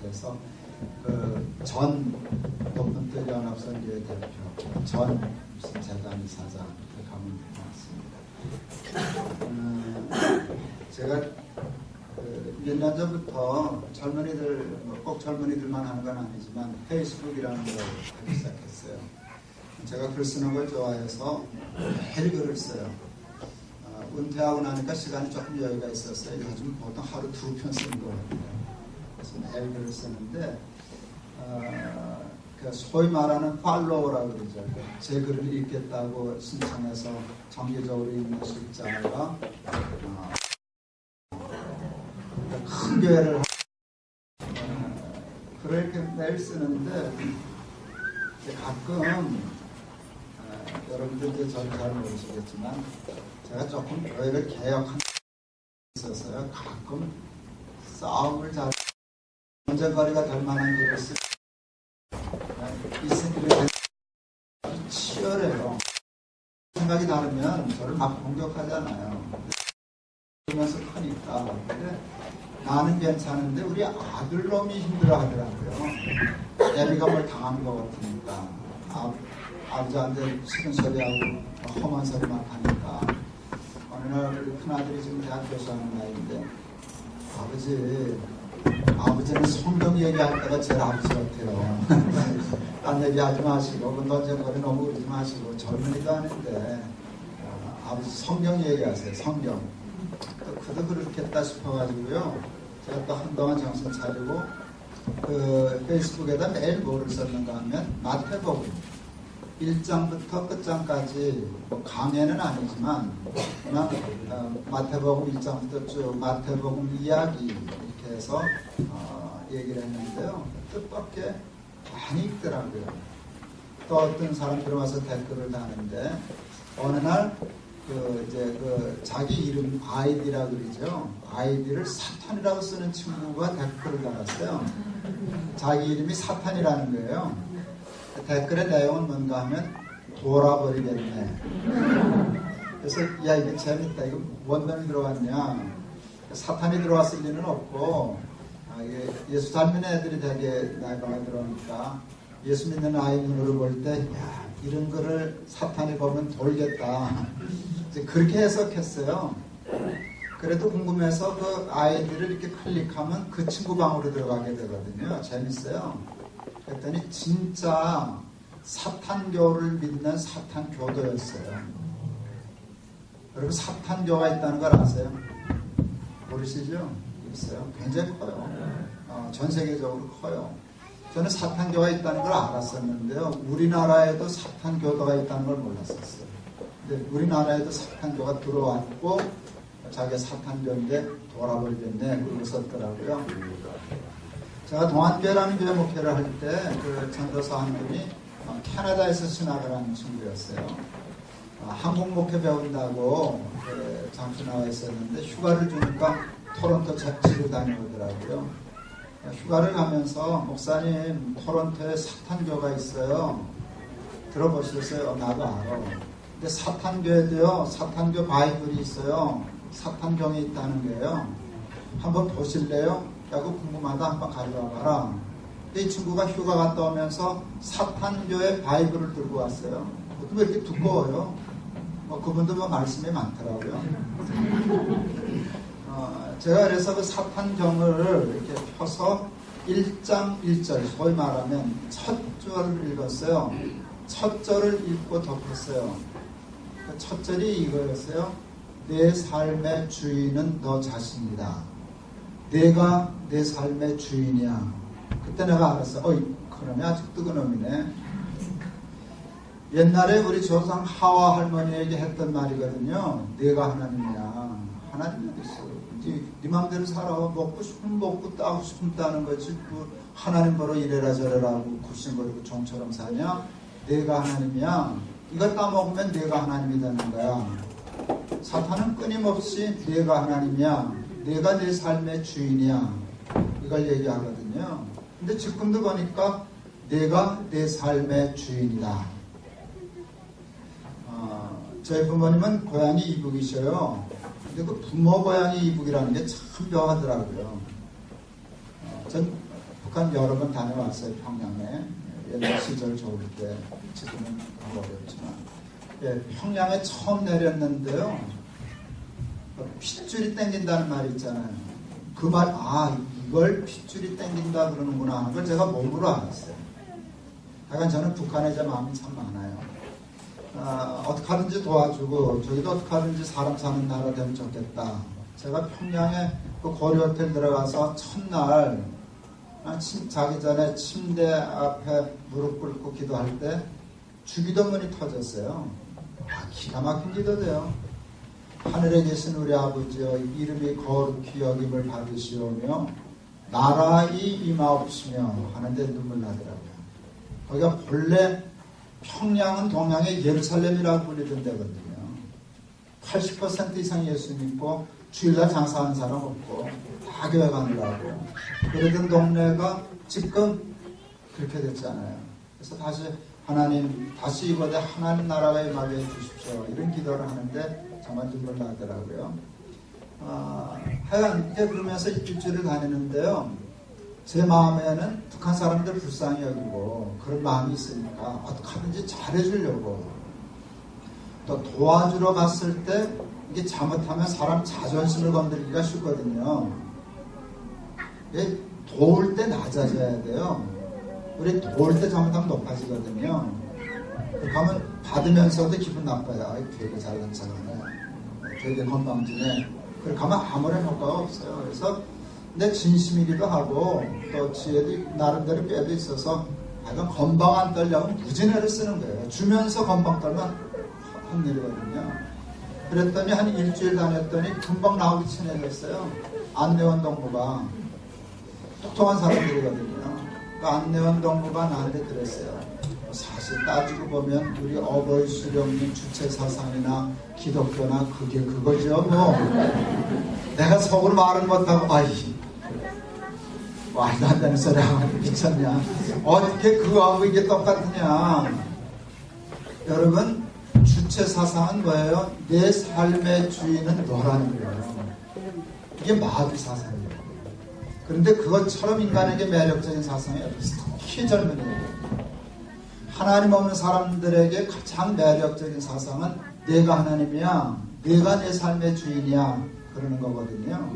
비롯해서 그전 높은뜰 연합선교회 대표, 전 재단 이사장 이렇게 가면 고맙습니다. 음, 제가 그 몇년 전부터 젊은이들 뭐꼭 젊은이들만 하는 건 아니지만 페이스북이라는 걸 하기 시작했어요. 제가 글 쓰는 걸 좋아해서 매일 글을 써요. 어, 은퇴하고 나니까 시간이 조금 여유가 있었어요. 요즘 보통 하루 두 편 쓰는 거거든요. 글을 쓰는데 어, 그 소위 말하는 팔로워라고 그러죠. 제 글을 읽겠다고 신청해서 정기적으로 읽는 숫자가 어, 큰 교회를 하- 어, 그렇게 매일 쓰는데 가끔 어, 여러분들 이제 저를 잘 모르시겠지만 제가 조금 교회를 개혁한 있어서요. 가끔 싸움을 잘 언쟁거리가 될 만한 쓰 있으면 아주 치열해요. 생각이 다르면 저를 막 공격하잖아요. 그러면서 크니까 근데 나는 괜찮은데 우리 아들놈이 힘들어 하더라고요. 애비가 뭘 당한 것 같으니까. 아, 아버지한테 싫은 소리하고 험한 소리만 하니까. 어느 날 큰아들이 지금 대학 교수하는 나이인데 아버지 아버지는 성경 얘기할 때가 제일 같아요. 딴 얘기 하지 마시고 그 던전거리 너무 그러지 마시고 젊은이도 아닌데 어, 아버지 성경 얘기하세요 성경 또 그도 그렇겠다 싶어가지고요. 제가 또 한동안 정신 차리고 그 페이스북에다 매일 뭐를 썼는가 하면 마태복음. 1장부터 끝장까지 뭐 강해는 아니지만 그냥 어, 마태복음 1장부터 쭉 마태복음 이야기 이렇게 해서 어, 얘기를 했는데요. 뜻밖의 많이 있더라고요. 또 어떤 사람들이 와서 댓글을 다는데 어느 날 그 이제 그 자기 이름 아이디라 그러죠. 아이디를 사탄이라고 쓰는 친구가 댓글을 달았어요. 자기 이름이 사탄이라는 거예요. 댓글의 내용은 뭔가 하면 돌아버리겠네. 그래서 야 이게 재밌다. 이거 뭔 놈이 들어왔냐. 사탄이 들어왔을 리는 없고 아, 이게 예수 잘 믿는 애들이 되게 나이가 들어오니까 예수 믿는 아이 눈으로 볼 때 야, 이런 거를 사탄이 보면 돌겠다. 이제 그렇게 해석했어요. 그래도 궁금해서 그 아이들을 이렇게 클릭하면 그 친구 방으로 들어가게 되거든요. 재밌어요. 그랬더니 진짜 사탄교를 믿는 사탄교도였어요. 여러분 사탄교가 있다는 걸 아세요? 모르시죠? 있어요. 굉장히 커요. 어, 전 세계적으로 커요. 저는 사탄교가 있다는 걸 알았었는데요. 우리나라에도 사탄교도가 있다는 걸 몰랐었어요. 근데 우리나라에도 사탄교가 들어왔고 자기가 사탄교인데 돌아버리겠네 그러고 썼더라고요. 제가 동안교회라는 교회 목회를 할 때 그 전도사 한 분이 어, 캐나다에서 신학을 하는 친구였어요. 어, 한국 목회 배운다고 그 잠시 나와 있었는데 휴가를 주니까 토론토 잡지로 다녀오더라고요. 어, 휴가를 가면서 목사님 토론토에 사탄교가 있어요. 들어보셨어요? 어, 나도 알아. 근데 사탄교에도요 사탄교 바이블이 있어요. 사탄경이 있다는 거예요. 한번 보실래요? 라고 궁금하다 한번 가져와 봐라. 이 친구가 휴가 갔다 오면서 사탄교의 바이블을 들고 왔어요. 왜 이렇게 두꺼워요? 뭐 그분도 뭐 말씀이 많더라고요. 어, 제가 그래서 그 사탄경을 이렇게 펴서 1장 1절, 소위 말하면 첫 절을 읽었어요. 첫 절을 읽고 덮었어요. 그첫 절이 이거였어요. 내 삶의 주인은 너 자신이다. 내가 내 삶의 주인이야. 그때 내가 알았어. 어이, 그러면 아직도 그놈이네. 옛날에 우리 조상 하와 할머니에게 했던 말이거든요. 내가 하나님이야. 하나님 어디 있어? 이제 네 마음대로 살아. 먹고 싶으면 먹고 따고 싶으면 따는 거지. 그 하나님 보러 이래라 저래라 하고 굽신거리고 종처럼 사냐? 내가 하나님이야. 이거 따먹으면 내가 하나님이 되는 거야. 사탄은 끊임없이 내가 하나님이야. 내가 내 삶의 주인이야. 이걸 얘기하거든요. 근데 지금도 보니까 내가 내 삶의 주인이다. 어, 저희 부모님은 고향이 이북이셔요. 근데 그 부모 고향이 이북이라는 게 참 묘하더라고요. 어, 전 북한 여러 번 다녀왔어요 평양에. 옛날 시절 좋을 때. 지금은 어렵지만. 예, 평양에 처음 내렸는데요. 핏줄이 땡긴다는 말이 있잖아요. 그 말 아 이걸 핏줄이 땡긴다 그러는구나 하는 걸 제가 몸으로 알았어요. 하여간 저는 북한에 제 마음이 참 많아요 아, 어떻게 하든지 도와주고 저기도 어떻게 하든지 사람 사는 나라 되면 좋겠다 제가 평양에 그 고려호텔 들어가서 첫날 자기 전에 침대 앞에 무릎 꿇고 기도할 때 주기도문이 터졌어요. 아, 기가 막힌 기도돼요. 하늘에 계신 우리 아버지여 이름이 거룩히 여김을 받으시오며 나라이 임하옵시며 하는데 눈물 나더라고요. 거기가 본래 평양은 동양의 예루살렘이라고 불리던 데거든요. 80% 이상 예수 믿고 주일날 장사하는 사람 없고 다 교회 가느라고 그러던 동네가 지금 그렇게 됐잖아요. 그래서 다시 하나님 다시 이곳에 하나님 나라가 임하게 해주십시오. 이런 기도를 하는데 정말 눈물 나더라고요. 아, 하여간 이제 그러면서 일주일을 다니는데요. 제 마음에는 북한 사람들 불쌍히 여기고 그런 마음이 있으니까 어떻게 하든지 잘해주려고 또 도와주러 갔을 때 이게 잘못하면 사람 자존심을 건드리기가 쉽거든요. 예, 도울 때 낮아져야 돼요. 우리 도울 때 잘못하면 높아지거든요. 그렇게 하면 받으면서도 기분 나빠요. 되게 잘난 척하네. 되게 건방지네. 그렇게 하면 아무런 효과가 없어요. 그래서 내 진심이기도 하고 또 지혜도 나름대로 뼈도 있어서 약간 건방 안 떨려면 무진해를 쓰는 거예요. 주면서 건방 떨면 헛일이거든요. 그랬더니 한 일주일 다녔더니 금방 나오기 친해졌어요. 안내원 동무가 똑똑한 사람들이거든요. 그 안내원 동무가 나한테 그랬어요. 사실 따지고 보면 우리 어버이 수령님 주체 사상이나 기독교나 그게 그거죠. 뭐 내가 속으로 말을 못하고 아이 말도 안 되는 소리 하고 미쳤냐. 어떻게 그거하고 이게 똑같으냐. 여러분 주체 사상은 뭐예요? 내 삶의 주인은 너라는 거예요. 이게 마귀 사상이에요. 그런데 그것처럼 인간에게 매력적인 사상이. 특히 젊은 이에게. 하나님 없는 사람들에게 가장 매력적인 사상은 내가 하나님이야. 내가 내 삶의 주인이야. 그러는 거거든요.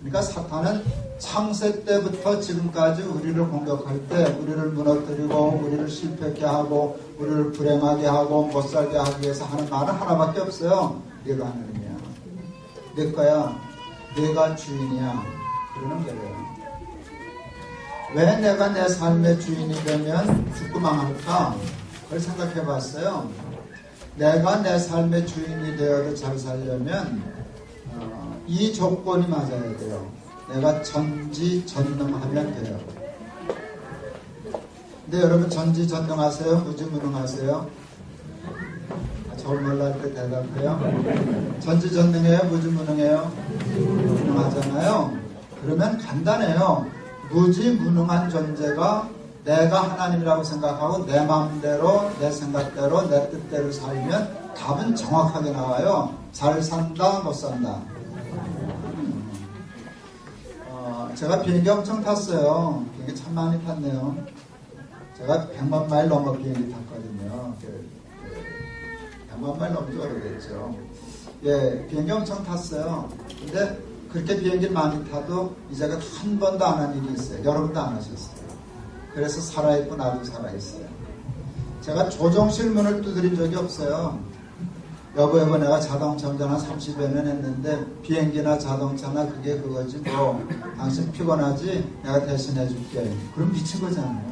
그러니까 사탄은 창세 때부터 지금까지 우리를 공격할 때 우리를 무너뜨리고 우리를 실패하게 하고 우리를 불행하게 하고 못살게 하기 위해서 하는 말은 하나밖에 없어요. 내가 하나님이야. 내 거야. 내가 주인이야. 그러는 거예요. 왜 내가 내 삶의 주인이 되면 죽고 망할까? 그걸 생각해 봤어요. 내가 내 삶의 주인이 되어도 잘 살려면 어, 이 조건이 맞아야 돼요. 내가 전지전능하면 돼요. 근데 여러분 전지전능하세요? 무지무능하세요? 아, 저울 몰랄 때 대답해요. 전지전능해요? 무지무능해요? 무능하잖아요. 그러면 간단해요. 무지무능한 존재가 내가 하나님이라고 생각하고 내 마음대로 내 생각대로 내 뜻대로 살면 답은 정확하게 나와요. 잘 산다 못 산다. 어, 제가 비행기 엄청 탔어요. 비행기 참 많이 탔네요. 제가 100만 마일 넘어 비행기 탔거든요. 그, 그, 100만 마일 넘지 오래됐죠. 예, 비행기 엄청 탔어요. 근데 그렇게 비행기를 많이 타도 이제가 한 번도 안 한 일이 있어요. 여러분도 안 하셨어요. 그래서 살아있고 나도 살아있어요. 제가 조종실 문을 두드린 적이 없어요. 여보 여보 내가 자동차 운전 한 30여년 했는데 비행기나 자동차나 그게 그거지 뭐. 당신 피곤하지? 내가 대신해 줄게. 그럼 미친 거잖아요.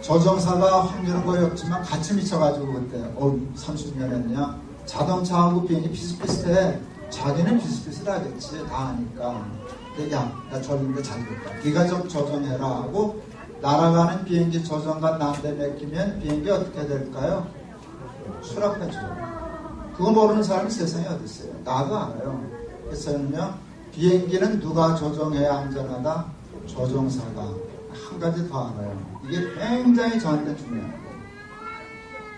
조종사가 확률은 거의 없지만 같이 미쳐가지고 그때 어 30년 했냐? 자동차하고 비행기 비슷비슷해. 자기는 비슷비슷하겠지. 다 아니까. 근데 야나 저런데 잘 됐다. 네가 좀 조종해라 하고 날아가는 비행기 조종관 나한테 맡기면 비행기 어떻게 될까요? 수락해줘요 그거 모르는 사람이 세상에 어디 있어요? 나도 알아요. 그래서 저는요, 비행기는 누가 조종해야 안전하다? 조종사가. 한 가지 더 알아요. 이게 굉장히 저한테 중요한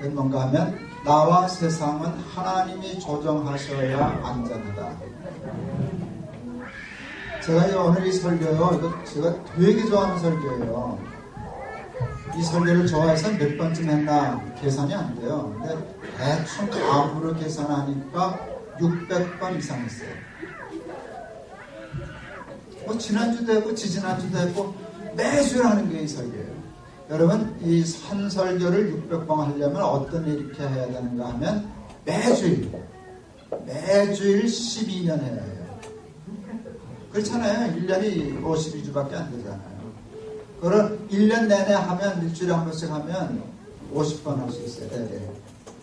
거예요. 뭔가 하면, 나와 세상은 하나님이 조종하셔야 안전하다. 제가 이 오늘 이 설교요, 이거 제가 되게 좋아하는 설교예요. 이 설교를 좋아해서 몇 번쯤 했나 계산이 안 돼요. 근데 대충 감으로 계산하니까 600번 이상 했어요. 뭐 지난주도 했고 지지난주도 했고 매주 하는 게 이 설교예요. 여러분 이 산설교를 600번 하려면 어떤 일 이렇게 해야 되는가 하면 매주일 매주일 12년 해야 해요. 그렇잖아요. 1년이 52주밖에 안 되잖아요. 그걸 1년 내내 하면 일주일에 한 번씩 하면 50번 할 수 있어요. 네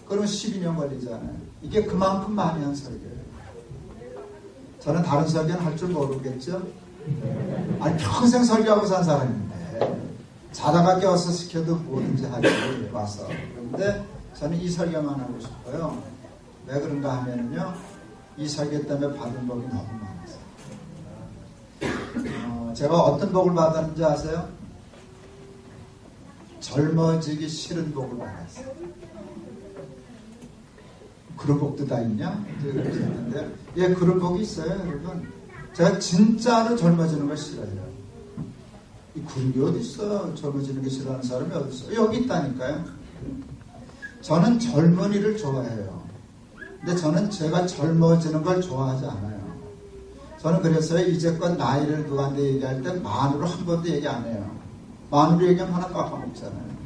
그러면 12년 걸리잖아요. 이게 그만큼 많이 한 설교예요. 저는 다른 설교는 할 줄 모르겠죠? 아니 평생 설교하고 산 사람인데 자다가 깨워서 시켜도 뭐든지 하지 와서 그런데 저는 이 설교만 하고 싶어요. 왜 그런가 하면요. 이 설교 때문에 받은 복이 너무 많았어요. 어, 제가 어떤 복을 받았는지 아세요? 젊어지기 싫은 복을 받았어요. 그런 복도 다 있냐? 그랬는데, 예, 그런 복이 있어요, 여러분. 제가 진짜로 젊어지는 걸 싫어해요. 이 그런 게 어딨어? 젊어지는 게 싫어하는 사람이 어딨어? 여기 있다니까요. 저는 젊은이를 좋아해요. 근데 저는 제가 젊어지는 걸 좋아하지 않아요. 저는 그래서 이제껏 나이를 누구한테 얘기할 때 만으로 한 번도 얘기 안 해요. 얘기하면 하나 깎아먹잖아요.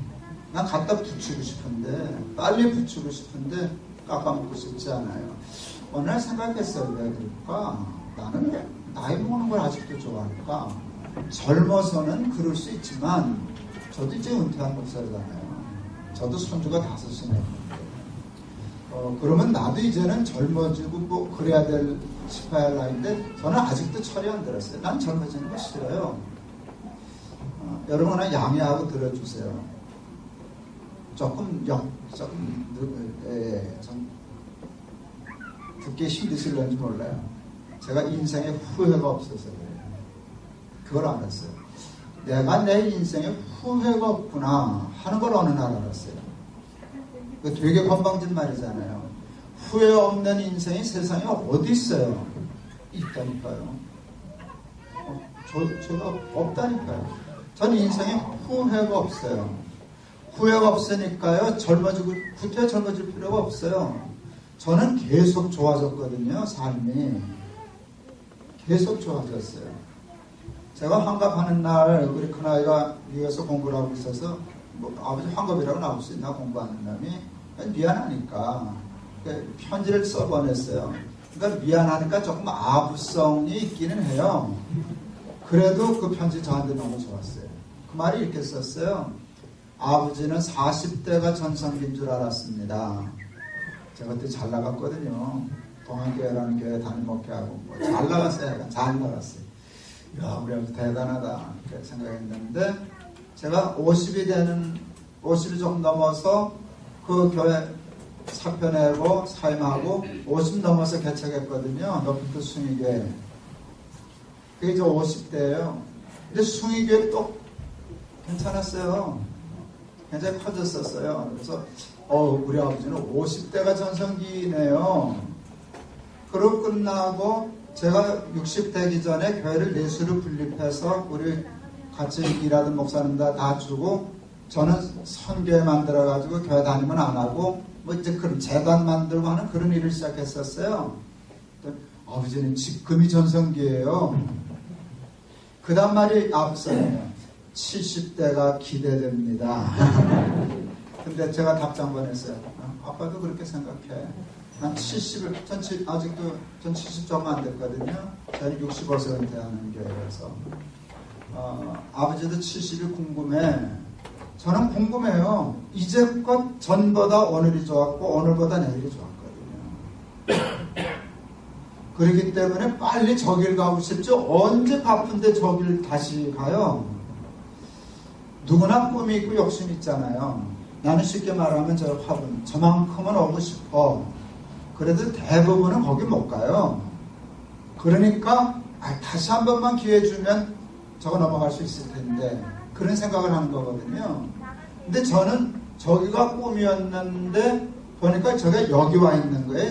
난 갖다 붙이고 싶은데, 빨리 붙이고 싶은데, 깎아먹고 싶지 않아요. 어느 날 생각했어요. 왜 그럴까? 나는 나이 먹는 걸 아직도 좋아할까? 젊어서는 그럴 수 있지만, 저도 이제 은퇴한 목사잖아요. 저도 손주가 다섯이네요. 어, 그러면 나도 이제는 젊어지고 뭐 그래야 될 싶어야 할 나이인데 저는 아직도 철이 안 들었어요. 난 젊어지는 거 싫어요. 어, 여러분 하나 양해하고 들어주세요. 조금 영, 조금 예, 예, 좀 듣기 힘드실런지 몰라요. 제가 인생에 후회가 없어서 그래요. 그걸 알았어요. 내가 내 인생에 후회가 없구나 하는 걸 어느 날 알았어요. 그 되게 건방진 말이잖아요. 후회 없는 인생이 세상에 어디 있어요? 있다니까요. 어, 저, 제가 없다니까요. 전 인생에 후회가 없어요. 후회가 없으니까요. 젊어지고, 구태 젊어질 필요가 없어요. 저는 계속 좋아졌거든요. 삶이. 계속 좋아졌어요. 제가 환갑하는 날, 우리 큰아이가 미국에서 공부를 하고 있어서, 뭐, 아버지 환갑이라고 나올 수 있나, 공부하는 놈이. 미안하니까. 편지를 써 보냈어요. 그러니까 미안하니까 조금 아부성이 있기는 해요. 그래도 그 편지 저한테 너무 좋았어요. 그 말이 이렇게 썼어요. 아버지는 40대가 전성기인 줄 알았습니다. 제가 그때 잘 나갔거든요. 동안교회라는 교회 담임 목회하고 뭐 잘 나갔어요. 잘 나갔어요. 야, 우리 아버지 대단하다. 이렇게 생각했는데 제가 50이 되는 50이 조금 넘어서 그 교회 사표 내고 사임하고 50 넘어서 개척했거든요. 높은 숭이교회. 그게 이제 50대예요. 근데 숭이교회 또 괜찮았어요. 굉장히 커졌었어요. 그래서 어, 우리 아버지는 50대가 전성기네요. 그러고 끝나고 제가 60 되기 전에 교회를 내수를 분립해서 우리 같이 일하던 목사님들 다 주고 저는 선교회 만들어가지고 교회 다니면 안 하고 뭐 이제 그런 재단 만들고 하는 그런 일을 시작했었어요. 아버지는 지금이 전성기예요. 그 다음 말이 아버지예요. 70대가 기대됩니다. 근데 제가 답장 보냈어요. 아빠도 그렇게 생각해. 난 70을, 전 아직도 전 70점 안 됐거든요. 저는 65세 은퇴하는 교회라서. 어, 아버지도 70이 궁금해. 저는 궁금해요. 이제껏 전보다 오늘이 좋았고 오늘보다 내일이 좋았거든요. 그렇기 때문에 빨리 저길 가고 싶죠. 언제 바쁜데 저길 다시 가요? 누구나 꿈이 있고 욕심이 있잖아요. 나는 쉽게 말하면 저 화분 저만큼은 오고 싶어. 그래도 대부분은 거기 못 가요. 그러니까 아, 다시 한 번만 기회 주면 저거 넘어갈 수 있을 텐데 그런 생각을 하는 거거든요. 근데 저는 저기가 꿈이었는데 보니까 저게 여기 와 있는 거예요.